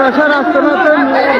সরাসরি আসতে